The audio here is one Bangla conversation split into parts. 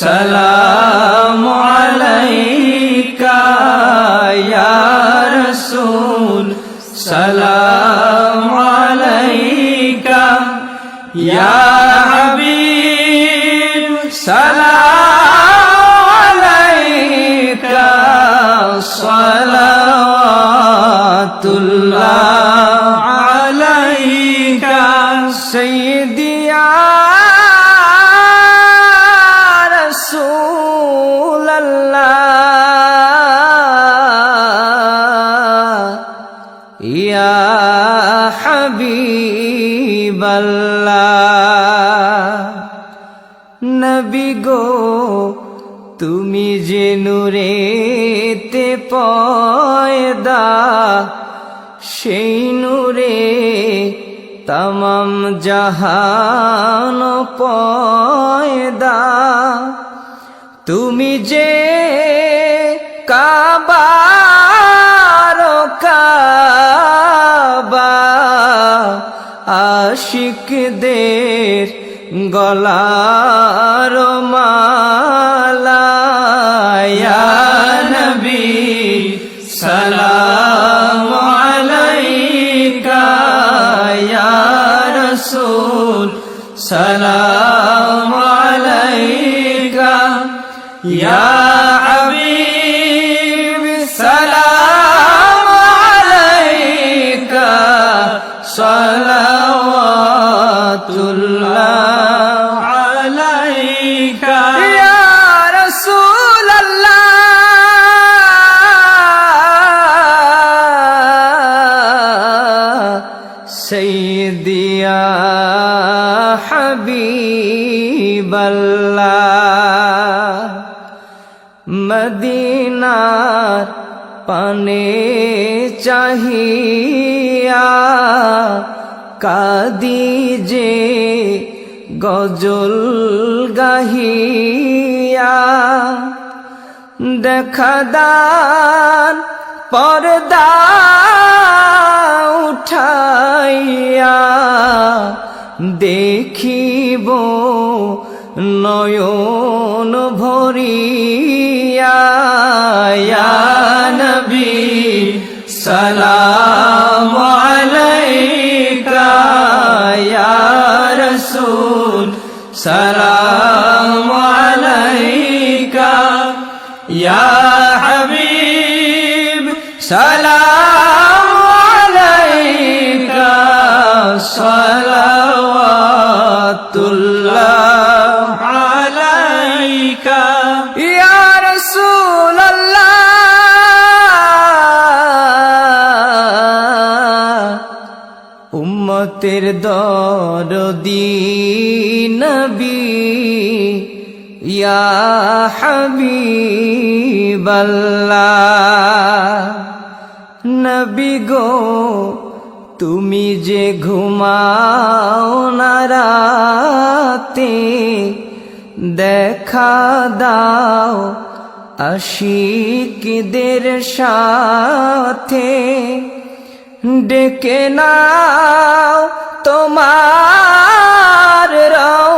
সালাম। নবী গো তুমি যে নূরেতে পয়দা সেই নূরে তমাম জাহান পয়দা। তুমি যে কাবার আশিকদের গলার মালা ইয়া নবী সালাম আলাইকা ইয়া সালাম আলাইকা ইয়া হাবিব সালাওয়াতুল্লাহ আলাইকা মদিনার পানে চাহিয়া কাদি যে গজল গাহিয়া দেখা দান পর্দা উঠাইয়া দেখিব নয়ন ভরিয়া। নবী সালাম হাবিব সালাম আলাইকা সালাওয়াতুল্লাহ আলাইকা ইয়া রাসূলাল্লাহ উম্মতের দরদি নবী নবী গো, তুমি যে ঘুমাও না রাতে, দেখা দাও আশিকদের সাথে, ডেকে নাও তোমার রওজাতে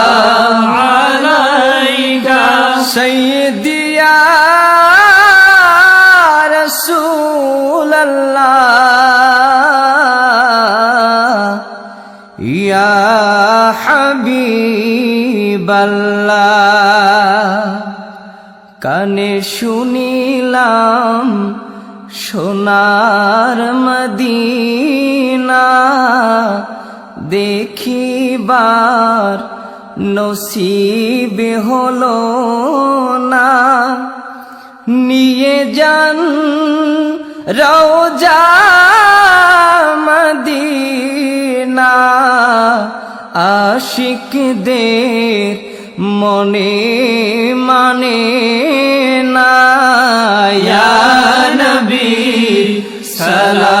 হাবিবাল্লাহ কানে শুনিলাম সোনার মদিনা দেখিবার নসিব হলো না। নিয়ে যান রওজা মদিনা আশিকদের মনে মানে নায়ানবী সালা